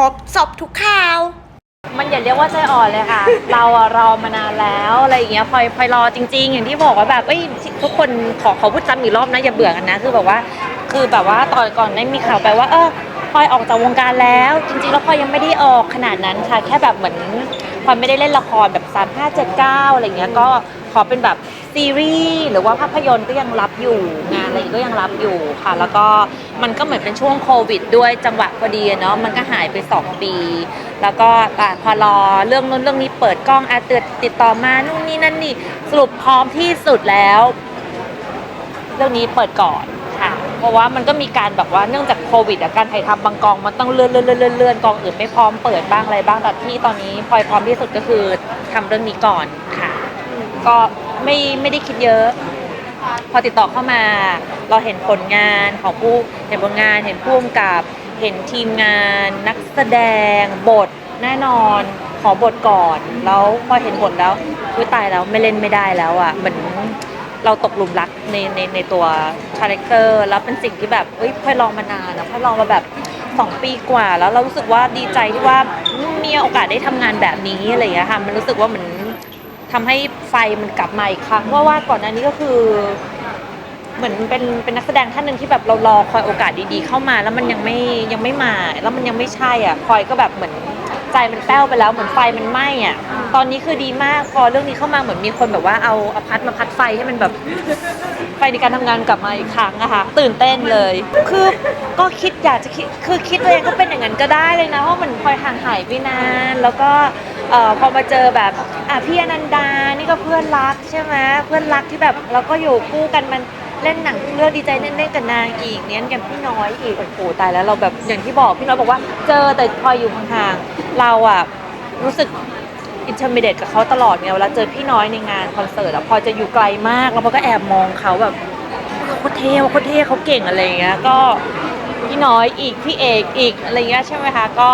รบสบทุกข่าว มันอย่าเรียกว่าใจอ่อนเลยค่ะ เราอะรอมานานแล้วอะไรอย่างเงี้ยพลอยพลอยรอจริง ๆ อย่างที่บอกว่าแบบเอ้ยทุกคนขอขอพูดซ้ำอีกรอบนะอย่าเบื่อกันนะคือแบบว่า คือแบบว่าตอนก่อนได้มีข่าวไปว่า เออพลอยออกจากวงการแล้ว จริง ๆ แล้วพลอยยังไม่ได้ออกขนาดนั้นค่ะแค่แบบเหมือนพลอยไม่ได้เล่นละครแบบ3 5 7 9อะไรเงี้ยก็ ขอเป็นแบบซีรีส์หรือว่าภาพยนตร์ก็ยังรับอยู่งานอะไรก็ยังรับอยู่ค่ะ แล้วก็มันก็เหมือนเป็นช่วงโควิด ด้วยจังหวะพอดีเนาะมันก็หายไป 2 ปี แล้วก็พอรอเรื่องนู้นเรื่องนี้เปิดกล้องอาเตือติดต่อมานู่นนี่นั่นนี่สรุปพร้อมที่สุดแล้ว เรื่องนี้เปิดก่อนค่ะ เพราะว่ามันก็มีการแบบว่าเนื่องจากโควิดอะการถ่ายทำบางกองมันต้องเลื่อนเลื่อนเลื่อนเลื่อนกองอื่นไม่พร้อมเปิดบ้างอะไรบ้างแต่ที่ตอนนี้พลอยพร้อมที่สุดก็คือทำเรื่องนี้ก่อนค่ะ ก็ไม่ไม่ได้คิดเยอะ พอติดต่อเข้ามา เราเห็นผลงานของผู้เห็นผลงานเห็นผู้กำกับเห็นทีมงานนักแสดงบทแน่นอนขอบทก่อน แล้วพอเห็นบทแล้วอุ้ยตายแล้วไม่เล่นไม่ได้แล้วอะเหมือนเราตกหลุมรักในในในตัวคาแรคเตอร์แล้วเป็นสิ่งที่แบบเอ้ยพอยลองมานานนะพอยลองมาแบบสองปีกว่า แล้วเรารู้สึกว่าดีใจที่ว่ามีโอกาสได้ทำงานแบบนี้อะไรอย่างเงี้ยค่ะมันรู้สึกว่าเหมือน ทำให้ไฟมันกลับมาอีกครั้งเพราะว่าก่อนหน้านี้ก็คือ เหมือนเป็นเป็นนักแสดงท่านหนึ่งที่แบบเรารอคอยโอกาสดีๆเข้ามา แล้วมันยังไม่ยังไม่มา แล้วมันยังไม่ใช่อะคอยก็แบบเหมือนใจมันแป้วไปแล้วเหมือนไฟมันไหม้อะ ตอนนี้คือดีมากพอเรื่องนี้เข้ามาเหมือนมีคนแบบว่าเอาเอาพัดมาพัดไฟให้มันแบบไฟในการทำงานกลับมาอีกครั้งอะค่ะตื่นเต้นเลย คือก็คิดอยากจะคิดคือคิดตัวเองก็เป็นอย่างนั้นก็ได้เลยนะเพราะมันพลอยห่างหายไปนานแล้วก็ เอ่อพอมาเจอแบบอะพี่อนันดานี่ก็เพื่อนรักใช่ไหมเพื่อนรักที่แบบเราก็อยู่คู่กันมันเล่นหนังเรื่องดีใจเล่นๆกับนางอีกเนี้ยอย่างพี่น้อยอีกโอ้โหตายแล้วเราแบบอย่างที่บอกพี่น้อยบอกว่าเจอแต่พลอยอยู่ห่างๆเราอะรู้สึกอินเทอร์มีเดตกับเขาตลอดไงเวลาเจอพี่น้อยในงานคอนเสิร์ตอะพอจะอยู่ไกลมากแล้วพอก็แอบมองเขาแบบโคตรเท่โคตรเท่เขาเก่งอะไรอย่างเงี้ยก็ พี่น้อยอีกพี่เอกอีกอะไรเงี้ยใช่ไหมคะก็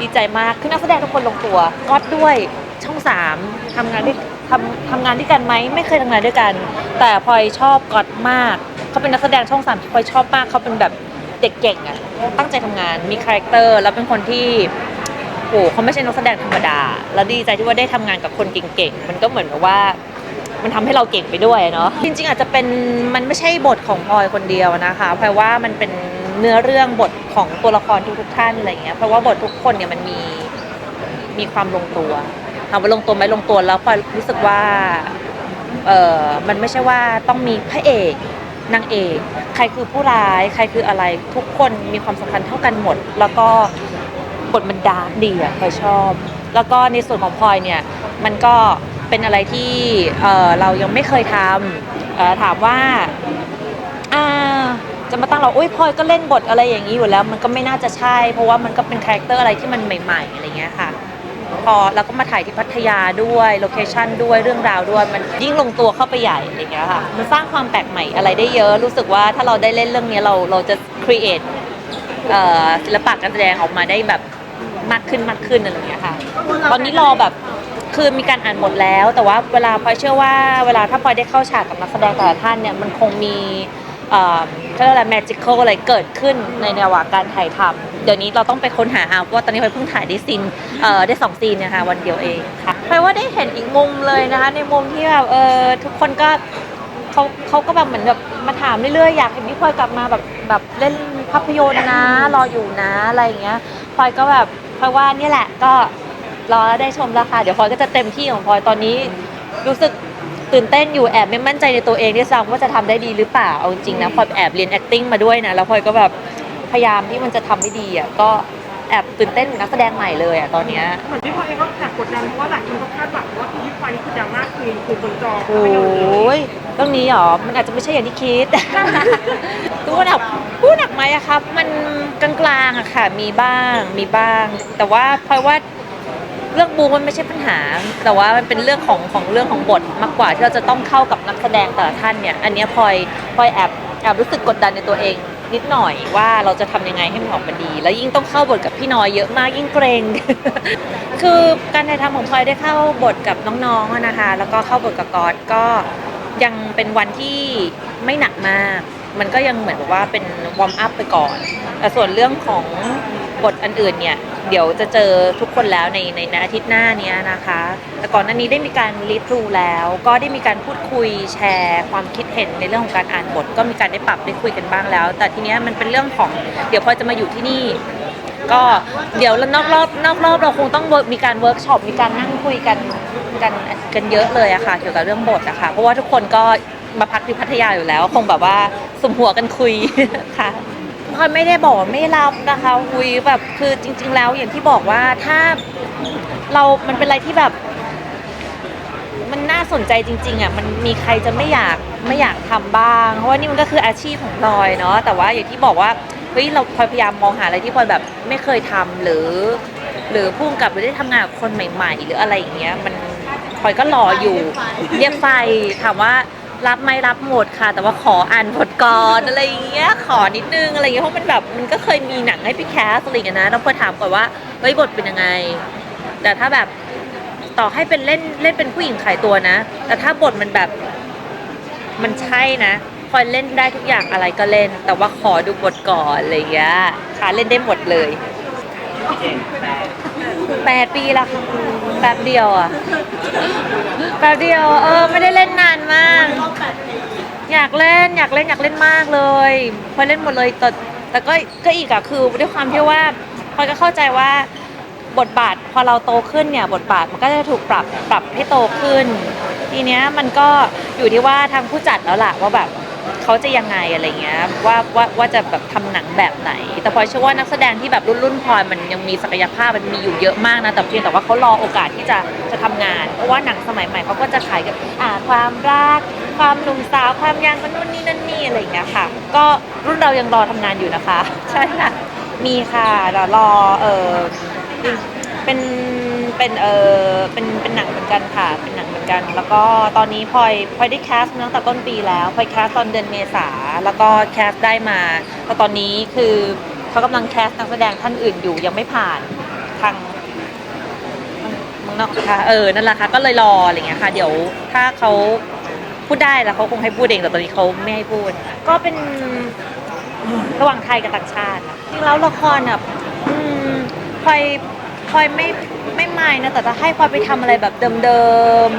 ดีใจมากคือนักแสดงทุกคนลงตัวก็อดด้วยช่องสามทำงานด้วยทำทำงานด้วยกันไหมไม่เคยทำงานด้วยกัน แต่พลอยชอบก๊อตมากเขาเป็นนักแสดงช่องสามที่พลอยชอบมากเขาเป็นแบบเด็กเก่งอะตั้งใจทำงานมีคาแรคเตอร์แล้วเป็นคนที่โอ้โหเขาไม่ใช่นักแสดงธรรมดา แล้วดีใจที่ว่าได้ทำงานกับคนเก่งๆ มันก็เหมือนกับว่า มันทำให้เราเก่งไปด้วยเนาะจริง ๆ อาจจะเป็นมันไม่ใช่บทของพลอยคนเดียวนะคะเพราะว่ามันเป็น เนื้อเรื่องบทของตัวละครทุกๆท่านอะไรเงี้ยเพราะว่าบททุกคนเนี่ยมันมีมีความลงตัวถามว่าลงตัวไหมลงตัวแล้วพลอยรู้สึกว่าเออมันไม่ใช่ว่าต้องมีพระเอกนางเอกใครคือผู้ร้ายใครคืออะไรทุกคนมีความสำคัญเท่ากันหมด แล้วก็บทมันดาร์กดีอะพลอยชอบ แล้วก็ในส่วนของพลอยเนี่ยมันก็เป็นอะไรที่เออเรายังไม่เคยทำถามว่าอ่า จะมาตั้งเราอุ้ยพลอยก็เล่นบทอะไรอย่างนี้อยู่แล้ว มันก็ไม่น่าจะใช่ เพราะว่ามันก็เป็นคาแรคเตอร์อะไรที่มันใหม่ๆอะไรเงี้ยค่ะ พอเราก็มาถ่ายที่พัทยาด้วยโลเคชันด้วยเรื่องราวด้วยมันยิ่งลงตัวเข้าไปใหญ่อะไรเงี้ยค่ะมันสร้างความแปลกใหม่อะไรได้เยอะรู้สึกว่าถ้าเราได้เล่นเรื่องนี้เราเราจะ create เอ่อศิลปะการแสดงออกมาได้แบบมากขึ้นมากขึ้นอะไรเงี้ยค่ะ ตอนนี้รอแบบคือมีการอ่านหมดแล้ว แต่ว่าเวลาพลอยเชื่อว่าเวลาถ้าพลอยได้เข้าฉากกับนักแสดงแต่ละท่านเนี่ยมันคงมี เอ่อเขาเรียกอะไร magical อะไรเกิดขึ้นในระหว่างการถ่ายทำเดี๋ยวนี้เราต้องไปค้นหาเอาเพราะว่าตอนนี้พลอยเพิ่งถ่ายได้ซีนเอ่อได้สองซีนเนะคะวันเดียวเองค่ะพลอยว่าได้เห็นอีกมุมเลยนะคะในมุมที่แบบเออทุกคนก็เขาเขาก็แบบเหมือนแบบมาถามเรื่อยๆอยากเห็นพี่พลอยกลับมาแบบแบบเล่นภาพยนตร์นะรออยู่นะอะไรอย่างเงี้ยพลอยก็แบบพลอยว่านี่แหละก็รอได้ชมแล้วค่ะเดี๋ยวพลอยก็จะเต็มที่ของพลอยตอนนี้รู้สึก ตื่นเต้นอยู่แอบไม่มั่นใจในตัวเองด้วยซ้ำว่าจะทำได้ดีหรือเปล่าเอาจริงๆนะพลอยแอบเรียน acting มาด้วยนะแล้วพลอยก็แบบพยายามที่มันจะทำให้ดีอะก็แอบตื่นเต้นเหมือนนักแสดงใหม่เลยอะตอนเนี้ยเหมือนพี่พลอยเองก็แอบกดดันเพราะว่าหลายคนก็คาดหวังว่าพี่พลอยนี่คือดราม่าคือคือบนจอโอ้ยเรื่องนี้เหรอมันอาจจะไม่ใช่อย่างที่คิดพูดหนักพูดหนักไหมอะครับ มันกลางๆอะค่ะ มีบ้างมีบ้าง แต่ว่าพลอยว่า เรื่องบูมันไม่ใช่ปัญหา แต่ว่ามันเป็นเรื่องของของเรื่องของบทมากกว่าที่เราจะต้องเข้ากับนักแสดงแต่ละท่านเนี่ย อันนี้พลอยพลอยแอบแอบรู้สึกกดดันในตัวเองนิดหน่อยว่าเราจะทำยังไงให้มันออกมาดี แล้วยิ่งต้องเข้าบทกับพี่น้อยเยอะมากยิ่งเกรง คือการถ่ายทำของพลอยได้เข้าบทกับน้องๆนะคะ แล้วก็เข้าบทกับกอดก็ยังเป็นวันที่ไม่หนักมาก มันก็ยังเหมือนกับว่าเป็นวอร์มอัพไปก่อน แต่ส่วนเรื่องของ บทอันอื่นเนี่ย เดี๋ยวจะเจอทุกคนแล้วในในในอาทิตย์หน้านี้นะคะ แต่ก่อนหน้านี้ได้มีการรีทูแล้ว ก็ได้มีการพูดคุยแชร์ ความคิดเห็นในเรื่องของการอ่านบท ก็มีการได้ปรับได้คุยกันบ้างแล้ว แต่ทีเนี้ยมันเป็นเรื่องของเดี๋ยวพอจะมาอยู่ที่นี่ก็เดี๋ยวแล้วนอกรอบนอกรอบเราคงต้องมีการเวิร์กช็อปมีการนั่งคุยกันกันกันเยอะเลยอะค่ะ เกี่ยวกับเรื่องบทอะค่ะเพราะว่าทุกคนก็มาพักที่พัทยาอยู่แล้ว คงแบบว่าสมหัวกันคุยค่ะ พลอยไม่ได้บอกว่าไม่รับนะคะคุยแบบคือจริง ๆ แล้วอย่างที่บอกว่าถ้าเรามันเป็นอะไรที่แบบ มันน่าสนใจจริง ๆอะมันมีใครจะไม่อยากไม่อยากทำบ้าง เพราะว่านี่มันก็คืออาชีพของพลอยเนาะแต่ว่าอย่างที่บอกว่าเฮ้ยเราพลอยพยายามมองหาอะไรที่พลอยแบบไม่เคยทำหรือ หรือพุ่งกับหรือได้ทำงานกับคนใหม่ ๆ หรืออะไรอย่างเงี้ย มันพลอยก็รออยู่เรียกไฟถามว่า รับไหมรับหมดค่ะ แต่ว่าขออ่านบทก่อนอะไรอย่างเงี้ยขอนิดนึงอะไรอย่างเงี้ยเพราะมันแบบมันก็เคยมีหนังให้พี่แคสอะไรอย่างเงี้ยนะแล้วพลอยถามก่อนว่าเฮ้ยบทเป็นยังไง แต่ถ้าแบบต่อให้เป็นเล่นเล่นเป็นผู้หญิงขายตัวนะ แต่ถ้าบทมันแบบมันใช่นะพลอยเล่นได้ทุกอย่างอะไรก็เล่น แต่ว่าขอดูบทก่อนอะไรอย่างเงี้ยค่ะเล่นได้หมดเลยแปดปีละค่ะ แป๊บเดียวอะ แป๊บเดียว เออ ไม่ได้เล่นนานมาก อยากเล่นอยากเล่นอยากเล่นมากเลยพอเล่นหมดเลยแต่แต่ก็ก็อีกอะคือด้วยความที่ว่าพอยก็เข้าใจว่าบทบาทพอเราโตขึ้นเนี่ยบทบาทมันก็จะถูกปรับปรับให้โตขึ้น ทีเนี้ยมันก็อยู่ที่ว่าทางผู้จัดแล้วล่ะว่าแบบ เขาจะยังไงอะไรเงี้ยว่าว่าว่าจะแบบทำหนังแบบไหน แต่พลอยเชื่อว่านักแสดงที่แบบรุ่นรุ่นพลอยมันยังมีศักยภาพมันมีอยู่เยอะมากนะแต่เพียงแต่ว่าเขารอโอกาสที่จะจะทำงาน เพราะว่าหนังสมัยใหม่เขาก็จะขายกับอ่าความรักความหนุ่มสาวความยังกันนู่นนี่นั่นนี่อะไรเงี้ยค่ะ ก็รุ่นเรายังรอทำงานอยู่นะคะ ใช่ค่ะมีค่ะเดี๋ยวรอเออเป็น เป็นเออเป็นเป็นหนังเหมือนกันค่ะ เป็นหนังเหมือนกัน แล้วก็ตอนนี้พลอยพลอยได้แคสต์ตั้งแต่ต้นปีแล้วพลอยแคสต์ตอนเดือนเมษาแล้วก็แคสต์ได้มาแต่ตอนนี้คือเขากำลังแคสต์นักแสดงท่านอื่นอยู่ยังไม่ผ่านทางเมึงนอกค่ะเออนั่นแหละค่ะก็เลยรออะไรเงี้ยค่ะ เดี๋ยวถ้าเขาพูดได้แล้วเขาคงให้พูดเองแต่ตอนนี้เขาไม่ให้พูด ก็เป็นระหว่างไทยกับต่างชาติจริงแล้วละครอะพลอยพลอยไม่ไม่ไม่นะแต่ถ้าให้พลอยไปทำอะไรแบบเดิม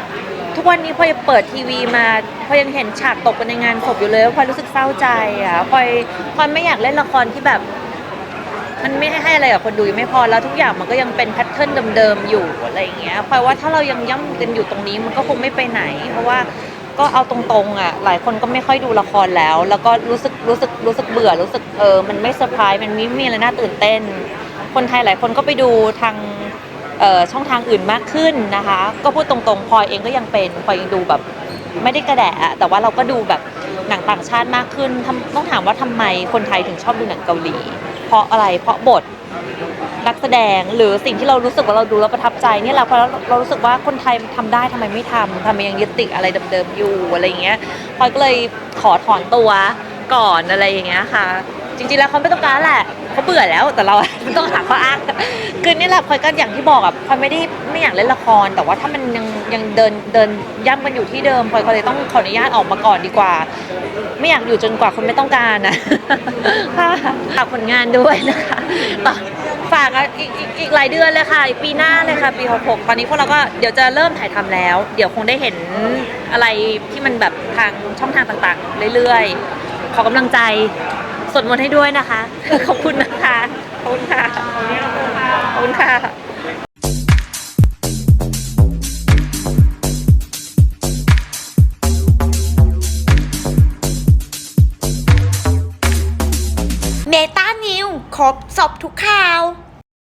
ๆทุกวันนี้พลอยเปิดทีวีมาพลอยยังเห็นฉากตกกันในงานศพอยู่เลยพลอยรู้สึกเศร้าใจอะพลอยพลอยไม่อยากเล่นละครที่แบบ มันไม่ให้อะไรกับคนดูยังไม่พอแล้วทุกอย่างมันก็ยังเป็นแพทเทิร์นเดิมๆอยู่อะไรอย่างเงี้ยพราะว่าถ้าเรายังย่ำกันอยู่ตรงนี้มันก็คงไม่ไปไหน เพราะว่าก็เอาตรงๆอะหลายคนก็ไม่ค่อยดูละครแล้ว แล้วก็รู้สึกรู้สึกรู้สึกเบื่อรู้สึกเออมันไม่เซอร์ไพรส์มันไม่มีอะไรน่าตื่นเต้น คนไทยหลายคนก็ไปดูทาง ช่องทางอื่นมากขึ้นนะคะ ก็พูดตรงๆพลอยเองก็ยังเป็นพลอยยังดูแบบไม่ได้กระแดะแต่ว่าเราก็ดูแบบหนังต่างชาติมากขึ้นต้องถามว่าทำไมคนไทยถึงชอบดูหนังเกาหลี เพราะอะไรเพราะบทนักแสดงหรือสิ่งที่เรารู้สึกว่าเราดูแล้วประทับใจเนี่ยแหละเพราะเราเรารู้สึกว่าคนไทยทำได้ทำไมไม่ทำทำไมยังยึดติดอะไรเดิมๆอยู่อะไรเงี้ยพลอยก็เลยขอถอนตัวก่อนอะไรอย่างเงี้ยค่ะ จริงๆแล้วเขาไม่ต้องการแหละเขาเบื่อแล้วแต่เราต้องหาข้ออ้างคือนี่แหละพลอยก็อย่างที่บอกอะพลอยไม่ได้ไม่อยากเล่นละคร แต่ว่าถ้ามันยังยังเดินเดินย่ำกันอยู่ที่เดิมพลอยก็เลยต้องขออนุญาตออกมาก่อนดีกว่า ไม่อยากอยู่จนกว่าคนไม่ต้องการนะค่ะฝากผลงานด้วยนะคะฝากอีกอีกอีกหลายเดือนเลยค่ะปีหน้าเลยค่ะปี66ตอนนี้พวกเราก็เดี๋ยวจะเริ่มถ่ายทำแล้ว เดี๋ยวคงได้เห็นอะไรที่มันแบบทางช่องทางต่างๆ เรื่อยๆขอกำลังใจ สวดมนต์ให้ด้วยนะคะ ขอบคุณนะคะ ขอบคุณค่ะ ขอบคุณค่ะเมตานิวครบสอบทุกข่าว